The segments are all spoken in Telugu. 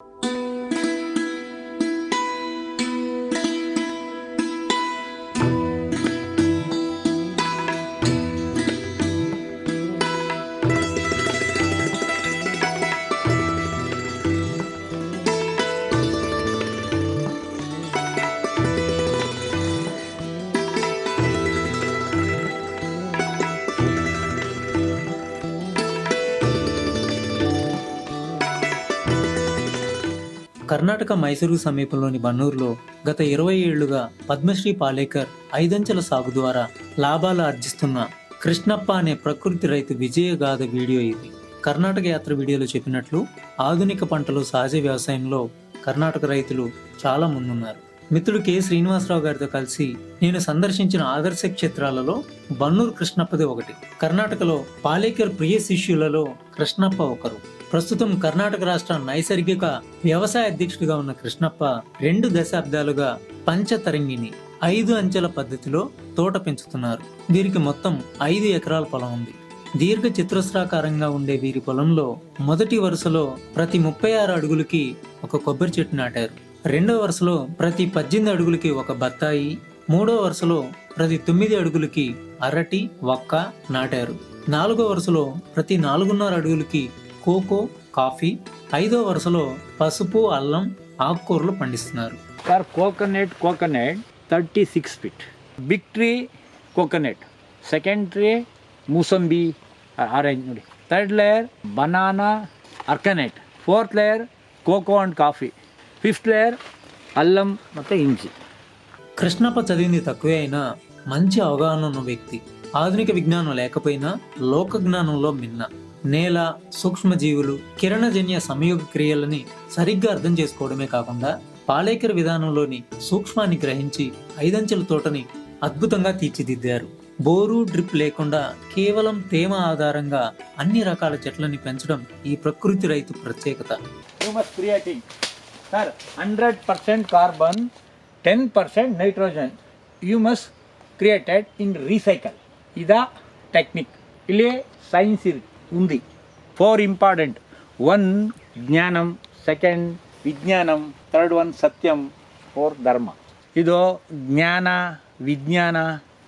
Mm-hmm. కర్ణాటక మైసూరు సమీపంలోని బన్నూరులో గత ఇరవై ఏళ్ళుగా పద్మశ్రీ పాలేకర్ ఐదంచెల సాగు ద్వారా లాభాలు ఆర్జిస్తున్న కృష్ణప్ప అనే ప్రకృతి రైతు విజయగాథ వీడియో ఇది. కర్ణాటక యాత్ర వీడియోలో చెప్పినట్లు ఆధునిక పంటలు సహజ వ్యవసాయంలో కర్ణాటక రైతులు చాలా ముందున్నారు. మిత్రుడు కె శ్రీనివాసరావు గారితో కలిసి నేను సందర్శించిన ఆదర్శ క్షేత్రాలలో బన్నూరు కృష్ణప్పది ఒకటి. కర్ణాటకలో పాలేకర్ ప్రియ శిష్యులలో కృష్ణప్ప ఒకరు. ప్రస్తుతం కర్ణాటక రాష్ట్ర నైసర్గిక వ్యవసాయ అధ్యక్షుడిగా ఉన్న కృష్ణప్ప రెండు దశాబ్దాలుగా పంచతరంగిని ఐదు అంచెల పద్ధతిలో తోట పెంచుతున్నారు. వీరికి మొత్తం ఐదు ఎకరాల పొలం ఉంది. దీర్ఘ చతురస్రాకారంగా ఉండే వీరి పొలంలో మొదటి వరుసలో ప్రతి ముప్పై ఆరు అడుగులకి ఒక కొబ్బరి చెట్టు నాటారు. రెండో వరుసలో ప్రతి పద్దెనిమిది అడుగులకి ఒక బత్తాయి మూడో వరుసలో ప్రతి తొమ్మిది అడుగులకి అరటి వక్క నాటారు. నాలుగో వరుసలో ప్రతి నాలుగున్నర అడుగులకి కోకో కాఫీ ఐదో వరుసలో పసుపు అల్లం ఆకుకూరలు పండిస్తున్నారు. Sir coconut coconut thirty six feet. Big tree coconut. Second tree mosambi orange third layer banana arecanut fourth layer cocoa and coffee. Fifth layer అల్లం మొత్తం ఇంచి. కృష్ణప్ప చదివింది తక్కువే అయినా మంచి అవగాహన ఉన్న వ్యక్తి. ఆధునిక విజ్ఞానం లేకపోయినా లోక జ్ఞానంలో మిన్న. నేల సూక్ష్మజీవులు కిరణజన్య సంయోగ క్రియలని సరిగ్గా అర్థం చేసుకోవడమే కాకుండా పాలేకర్ విధానంలోని సూక్ష్మాన్ని గ్రహించి ఐదంచెల తోటని అద్భుతంగా తీర్చిదిద్దారు. బోరు డ్రిప్ లేకుండా కేవలం తేమ ఆధారంగా అన్ని రకాల చెట్లని పెంచడం ఈ ప్రకృతి రైతు ప్రత్యేకత. Creating. Sir hundred percent carbon ten percent nitrogen. You must created in recycle. ఇదా టెక్నిక్. ఇలే సైన్స్ ఇది ఉంది ఫోర్ ఇంపార్టెంట్ వన్ జ్ఞానం సెకండ్ విజ్ఞానం థర్డ్ వన్ సత్యం ఫోర్ ధర్మ ಇದು ಜ್ಞಾನ ವಿಜ್ಞಾನ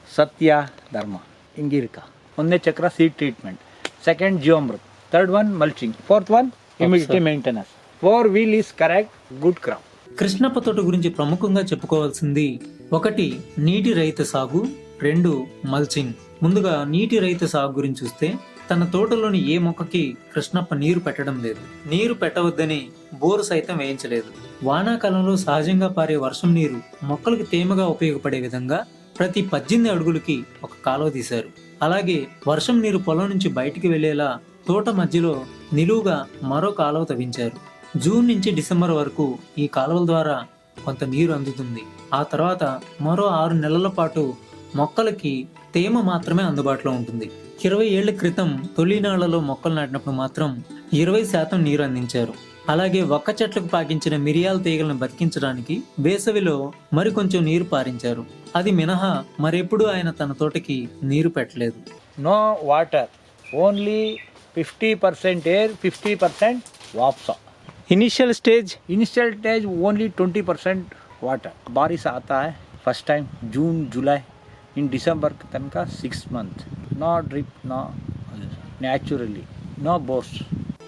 ಸತ್ಯ ಧರ್ಮ ಹಿಂಗಿರ್ಕ ಒಂದನೇ ಚಕ್ರ seed treatment second jeevamrut third one mulching fourth one humidity maintenance four wheel is correct good crop Krishnappa తోట గురించి ప్రముఖంగా చెప్పుకోవాల్సింది ఒకటి నీటి రహిత సాగు రెండు మల్చింగ్ ముందుగా నీటి రహిత సాగు గురించి చూస్తే తన తోటలోని ఏ మొక్కకి కృష్ణప్ప నీరు పెట్టడం లేదు. నీరు పెట్టవద్దని బోరు సైతం వేయించలేదు. వానాకాలంలో సహజంగా పారే వర్షం నీరు మొక్కలకు తేమగా ఉపయోగపడే విధంగా ప్రతి పద్దెనిమిది అడుగులకి ఒక కాలువ తీశారు. అలాగే వర్షం నీరు పొలం నుంచి బయటికి వెళ్ళేలా తోట మధ్యలో నిలువుగా మరో కాలువ తవ్వించారు. జూన్ నుంచి డిసెంబర్ వరకు ఈ కాలువల ద్వారా కొంత నీరు అందుతుంది. ఆ తర్వాత మరో ఆరు నెలల పాటు మొక్కలకి తేమ మాత్రమే అందుబాటులో ఉంటుంది. ఇరవై ఏళ్ళ క్రితం తొలినాళ్ళలో మొక్కలు నాటినప్పుడు మాత్రం ఇరవై శాతం నీరు అందించారు. అలాగే ఒక్క చెట్లకు పాకించిన మిరియాల తీగలను బతికించడానికి వేసవిలో మరికొంచెం నీరు పారించారు. అది మినహా మరెప్పుడూ ఆయన తన తోటకి నీరు పెట్టలేదు. No water only fifty percent air fifty percent వాప్సా initial stage initial stage only twenty percent water Boris ఆతా first time June July in December కనుక సిక్స్ మంత్ నా డ్రిప్ నా న్యాచురలీ నో బోర్స్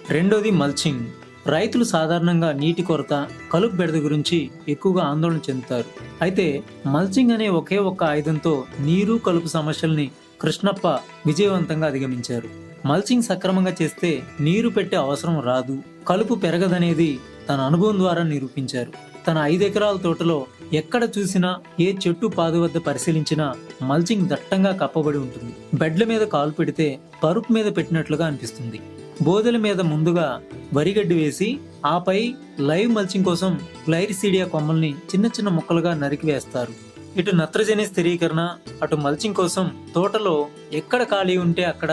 రెండోది మల్చింగ్ రైతులు సాధారణంగా నీటి కొరత కలుపు బెడద గురించి ఎక్కువగా ఆందోళన చెందుతారు. అయితే మల్చింగ్ అనే ఒకే ఒక్క ఆయుధంతో నీరు కలుపు సమస్యల్ని కృష్ణప్ప విజయవంతంగా అధిగమించారు. మల్చింగ్ సక్రమంగా చేస్తే నీరు పెట్టే అవసరం రాదు. కలుపు పెరగదనేది తన అనుభవం ద్వారా నిరూపించారు. తన ఐదు ఎకరాల తోటలో ఎక్కడ చూసినా ఏ చెట్టు పాదు వద్ద పరిశీలించినా మల్చింగ్ దట్టంగా కప్పబడి ఉంటుంది. బెడ్ల మీద కాలు పెడితే పరుపు మీద పెట్టినట్లుగా అనిపిస్తుంది. బోదెల మీద ముందుగా వరిగడ్డి వేసి ఆపై లైవ్ మల్చింగ్ కోసం క్లైరిసీడియా కొమ్మల్ని చిన్న చిన్న ముక్కలుగా నరికి వేస్తారు. ఇటు నత్రజని స్థిరీకరణ అటు మల్చింగ్ కోసం తోటలో ఎక్కడ ఖాళీ ఉంటే అక్కడ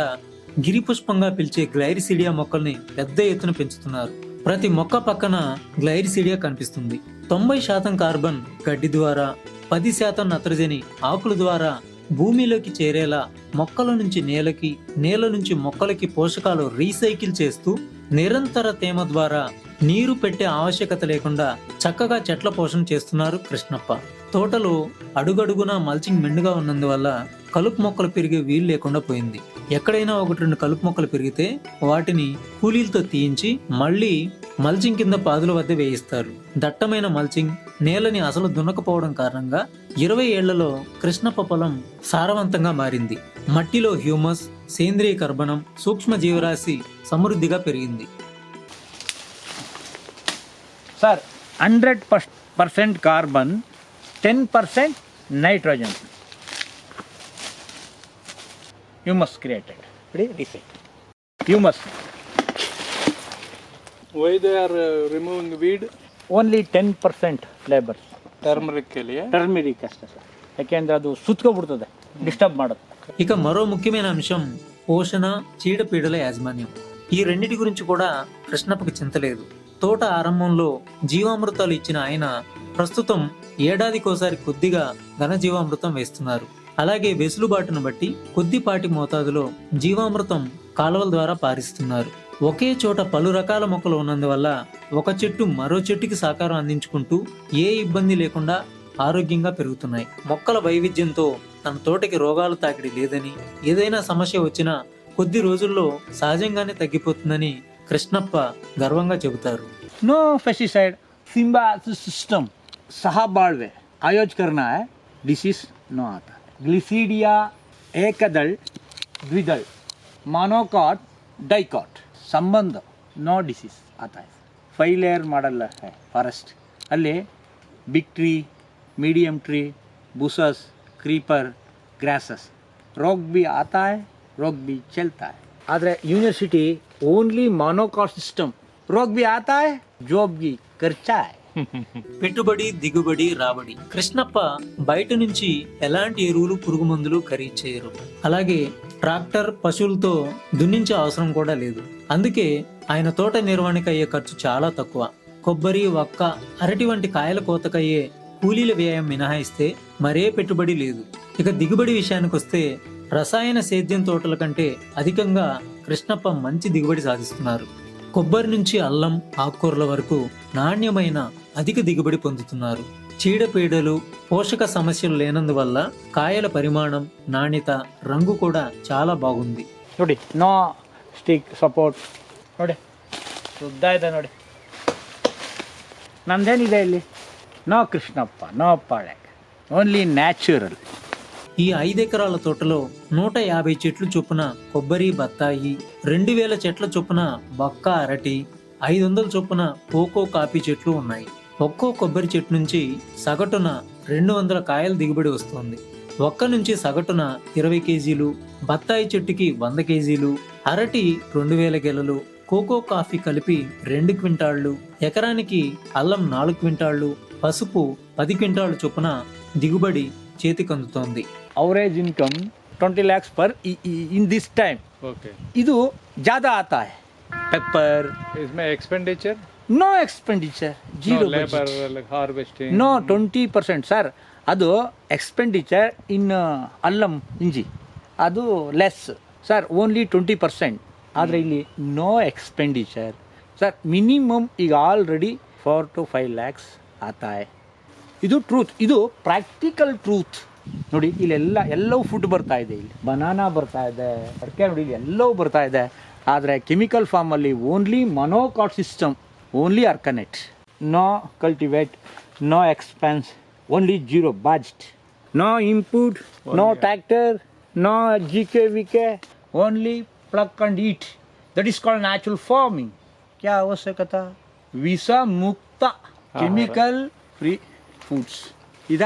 గిరిపుష్పంగా పిలిచే గ్లైరిసీడియా మొక్కల్ని పెద్ద ఎత్తున పెంచుతున్నారు. ప్రతి మొక్క పక్కన గ్లైరిసీడియా కనిపిస్తుంది. తొంభై శాతం కార్బన్ గడ్డి ద్వారా పది శాతం నత్రజని ఆకుల ద్వారా భూమిలోకి చేరేలా మొక్కల నుంచి నేలకి నేల నుంచి మొక్కలకి పోషకాలు రీసైకిల్ చేస్తూ నిరంతర తేమ ద్వారా నీరు పెట్టే ఆవశ్యకత లేకుండా చక్కగా చెట్ల పోషణ చేస్తున్నారు కృష్ణప్ప. తోటలో అడుగడుగునా మల్చింగ్ మెండుగా ఉన్నందువల్ల కలుపు మొక్కలు పెరిగే వీలు లేకుండా పోయింది. ఎక్కడైనా ఒకటి రెండు కలుపు మొక్కలు పెరిగితే వాటిని కూలీలతో తీయించి మళ్ళీ మల్చింగ్ కింద పాదుల వద్ద వేయిస్తారు. దట్టమైన మల్చింగ్ నేలని అసలు దున్నకపోవడం కారణంగా ఇరవై ఏళ్ళలో కృష్ణప్ప పొలం సారవంతంగా మారింది. మట్టిలో హ్యూమస్ సేంద్రియ కర్బనం సూక్ష్మ జీవరాశి సమృద్ధిగా పెరిగింది. Sir hundred percent carbon ten percent nitrogen humus created humus Why they are uh, removing weed? Only ten percent labours turmeric ಅಲ್ಲಿ ಟರ್ಮಿರಿಕ್ ಅಷ್ಟೇ ಸರ್ ಯಾಕೆಂದರೆ ಅದು ఇక మరో ముఖ్యమైన అంశం పోషణ చీడపీడల యాజమాన్యం ఈ రెండిటి గురించి కూడా కృష్ణప్పకి చింతలేదు తోట ఆరంభంలో జీవామృతాలు ఇచ్చిన ఆయన ప్రస్తుతం ఏడాదికోసారి కొద్దిగా ఘనజీవామృతం వేస్తున్నారు. అలాగే వెసులుబాటును బట్టి కొద్దిపాటి మోతాదులో జీవామృతం కాలువల ద్వారా పారిస్తున్నారు. ఒకే చోట పలు రకాల మొక్కలు ఉన్నందువల్ల ఒక చెట్టు మరో చెట్టుకి సహకారం అందించుకుంటూ ఏ ఇబ్బంది లేకుండా ఆరోగ్యంగా పెరుగుతున్నాయి. మొక్కల వైవిధ్యంతో తన తోటకి రోగాలు తాకిడి లేదని ఏదైనా సమస్య వచ్చినా కొద్ది రోజుల్లో సహజంగానే తగ్గిపోతుందని కృష్ణప్ప గర్వంగా చెబుతారు. నో ఫెస్టిసైడ్ సింబా సిస్టమ్ సహాబాళ్వే ఆయోజ్ కర్నా నో ఆత గ్లిసీడియా ఏకదళ్ ద్విదళ్ డైకాట్ संबंध नो डिसीज आता है फै मॉडल है फारेस्ट अल्ले big tree medium tree bushes creeper grasses रोग भी आता है रोग भी चलता है आदरे यूनिवर्सिटी ओनली मोनोकॉस्ट सिस्टम रोग भी आता है जॉब भी खर्चा है పెట్టుబడి దిగుబడి రాబడి. కృష్ణప్ప బయట నుంచి ఎలాంటి ఎరువులు పురుగు మందులు ఖరీదు చేయరు అలాగే ట్రాక్టర్ పశువులతో దున్నించే అవసరం కూడా లేదు. అందుకే ఆయన తోట నిర్వహణకు అయ్యే ఖర్చు చాలా తక్కువ. కొబ్బరి వక్క అరటి వంటి కాయల కోతకయ్యే కూలీల వ్యయం మినహాయిస్తే మరే పెట్టుబడి లేదు. ఇక దిగుబడి విషయానికి వస్తే రసాయన సేద్యం తోటల కంటే అధికంగా కృష్ణప్ప మంచి దిగుబడి సాధిస్తున్నారు. కొబ్బరి నుంచి అల్లం ఆకుకూరల వరకు నాణ్యమైన అధిక దిగుబడి పొందుతున్నారు చీడపీడలు పోషక సమస్యలు లేనందువల్ల కాయల పరిమాణం నాణ్యత రంగు కూడా చాలా బాగుంది ನೋಡಿ ನೋ ಸ್ಟಿಕ್ ಸಪೋರ್ಟ್ ನೋಡಿ ಉದ್ದ ಇದೆ ನೋಡಿ ನಂದೇನಿದೆ ಇಲ್ಲಿ no Krishnappa no ಪಾಳೆ only natural ఈ ఐదెకరాల తోటలో నూట యాభై చెట్లు చొప్పున కొబ్బరి బత్తాయి రెండు వేల చెట్ల చొప్పున బక్క అరటి ఐదు వందల చొప్పున కోకో కాఫీ చెట్లు ఉన్నాయి. ఒక్కో కొబ్బరి చెట్టు నుంచి సగటున రెండు వందల కాయల దిగుబడి వస్తుంది. ఒక్క నుంచి సగటున ఇరవై కేజీలు బత్తాయి చెట్టుకి వంద కేజీలు అరటి రెండు వేల గెలలు కోకో కాఫీ కలిపి రెండు క్వింటాళ్ళు ఎకరానికి అల్లం నాలుగు క్వింటాళ్ళు పసుపు పది క్వింటాళ్ళు చొప్పున దిగుబడి చేతికందుతోంది. Average income twenty lakhs per in this time Okay. ಇದು ज़्यादा आता है पेपर इसमें expenditure? No expenditure No zero labor like harvesting. No twenty percent sir ಅದು ಎಕ್ಸ್ಪೆಂಡಿಚರ್ ಇನ್ ಅಲ್ಲಂ ಇಂಜಿ ಅದು less sir only twenty percent ಆದರೆ ಇಲ್ಲಿ ನೋ ಎಕ್ಸ್ಪೆಂಡಿಚರ್ ಸರ್ ಮಿನಿಮಮ್ ಈಗ already four to five lakhs ಆತಾಯ್ ಇದು ಟ್ರೂತ್ ಇದು ಪ್ರಾಕ್ಟಿಕಲ್ ಟ್ರೂತ್ ನೋಡಿ ಇಲ್ಲೆಲ್ಲ ಎಲ್ಲವೂ ಫುಡ್ ಬರ್ತಾ ಇದೆ ಇಲ್ಲಿ. ಬನಾನಾ ಬರ್ತಾ ಇದೆ ಅಡಿಕೆ ನೋಡಿ ಇಲ್ಲಿ ಎಲ್ಲವೂ ಬರ್ತಾ ಇದೆ. ಆದರೆ ಕೆಮಿಕಲ್ ಫಾರ್ಮಲ್ಲಿ only monocot system only arecanut no cultivate no expense only zero budget no input no tractor no G K V K only pluck and eat that is called natural farming ಕ್ಯಾ ಅವಶ್ಯಕತೆ ವಿಷ ಮುಕ್ತ ಕೆಮಿಕಲ್ ಫ್ರೀ ಫುಡ್ಸ್ ಇದ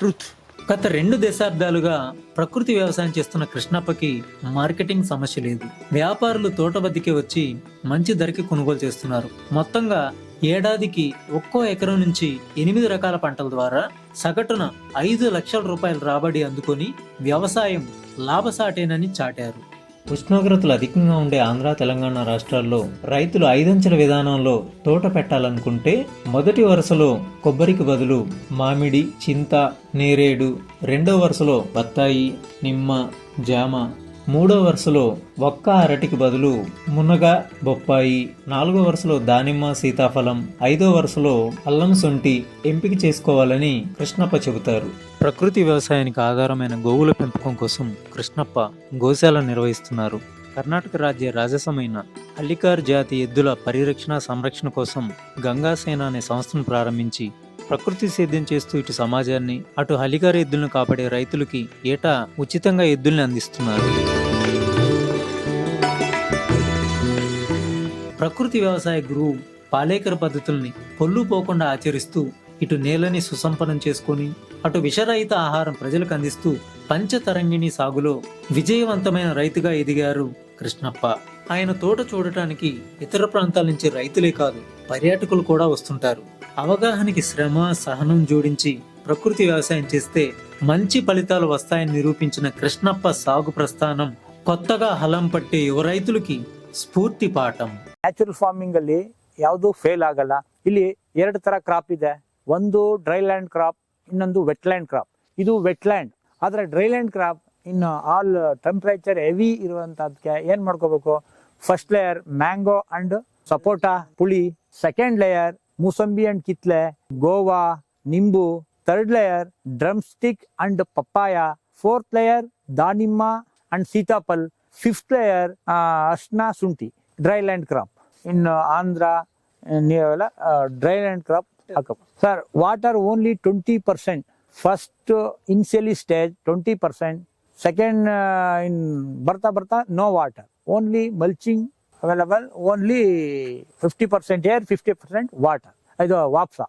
ಟ್ರುತ್ గత రెండు దశాబ్దాలుగా ప్రకృతి వ్యవసాయం చేస్తున్న కృష్ణప్పకి మార్కెటింగ్ సమస్య లేదు. వ్యాపారులు తోట వద్దకే వచ్చి మంచి ధరకి కొనుగోలు చేస్తున్నారు. మొత్తంగా ఏడాదికి ఒక్కో ఎకరం నుంచి ఎనిమిది రకాల పంటల ద్వారా సగటున ఐదు లక్షల రూపాయల రాబడి అందుకొని వ్యవసాయం లాభసాటేనని చాటారు. ఉష్ణోగ్రతలు అధికంగా ఉండే ఆంధ్ర తెలంగాణ రాష్ట్రాల్లో రైతులు ఐదంచెల విధానంలో తోట పెట్టాలనుకుంటే మొదటి వరుసలో కొబ్బరికి బదులు మామిడి చింత నేరేడు రెండో వరుసలో బత్తాయి నిమ్మ జామ మూడో వరుసలో ఒక్క అరటికి బదులు మునగ బొప్పాయి నాలుగో వరుసలో దానిమ్మ సీతాఫలం ఐదో వరుసలో అల్లం సొంటి ఎంపిక చేసుకోవాలని కృష్ణప్ప చెబుతారు. ప్రకృతి వ్యవసాయానికి ఆధారమైన గోవుల పెంపకం కోసం కృష్ణప్ప గోశాల నిర్వహిస్తున్నారు. కర్ణాటక రాజ్య రాజసమైన హల్లికార్ జాతి ఎద్దుల పరిరక్షణ సంరక్షణ కోసం గంగాసేన అనే సంస్థను ప్రారంభించి ప్రకృతి సేద్యం చేస్తూ ఇటు సమాజాన్ని అటు హలికార్ ఎద్దులను కాపాడే రైతులకి ఏటా ఉచితంగా ఎద్దుల్ని అందిస్తున్నారు. ప్రకృతి వ్యవసాయ గురువు పాలేకర పద్ధతుల్ని పొల్లు పోకుండా ఆచరిస్తూ ఇటు నేలని సుసంపన్నం చేసుకొని అటు విషరహిత ఆహారం ప్రజలకు అందిస్తూ పంచతరంగిణి సాగులో విజయవంతమైన రైతుగా ఎదిగారు కృష్ణప్ప ఆయన తోట చూడటానికి ఇతర ప్రాంతాల నుంచి రైతులే కాదు పర్యాటకులు కూడా వస్తుంటారు అవగాహనకి శ్రమ సహనం జోడించి ప్రకృతి వ్యవసాయం చేస్తే మంచి ఫలితాలు వస్తాయని నిరూపించిన కృష్ణప్ప సాగు ప్రస్థానం కొత్తగా హలం పట్టే యువ రైతులకి ಸ್ಫೂರ್ತಿ ಪಾಠಂ ನ್ಯಾಚುರಲ್ ಫಾರ್ಮಿಂಗ್ ಅಲ್ಲಿ ಯಾವುದು ಫೇಲ್ ಆಗಲ್ಲ ಇಲ್ಲಿ ಎರಡು ತರ ಕ್ರಾಪ್ ಇದೆ ಒಂದು ಡ್ರೈ ಲ್ಯಾಂಡ್ ಕ್ರಾಪ್ ಇನ್ನೊಂದು ವೆಟ್ಲ್ಯಾಂಡ್ ಕ್ರಾಪ್ ಇದು ವೆಟ್ಲ್ಯಾಂಡ್ ಆದರೆ ಆದ್ರೆ ಡ್ರೈ ಲ್ಯಾಂಡ್ ಕ್ರಾಪ್ ಇನ್ನು ಆಲ್ ಟೆಂಪರೇಚರ್ ಹೆವಿ ಇರುವಂಥದ್ಕೆ ಏನು ಮಾಡ್ಕೋಬೇಕು? First layer mango and sapota ಪುಳಿ. Second layer mosambi and ಕಿತ್ಲೆ, ಗೋವಾ, ನಿಂಬು. Third layer drumstick and papaya fourth layer ದಾನಿಮ್ಮ and ಸೀತಾಫಲ್. ಫಿಫ್ತ್ ಲೇಯರ್ ಅರ್ಶನ ಶುಂಠಿ. Dry land crop in Andhra ನೀವೆಲ್ಲ dry land crop Sir, what are only 20%? First uh, initial stage 20%, second uh, in Bartha Bartha, no water. Only mulching available, only 50% air, 50% water. Either WAPSA.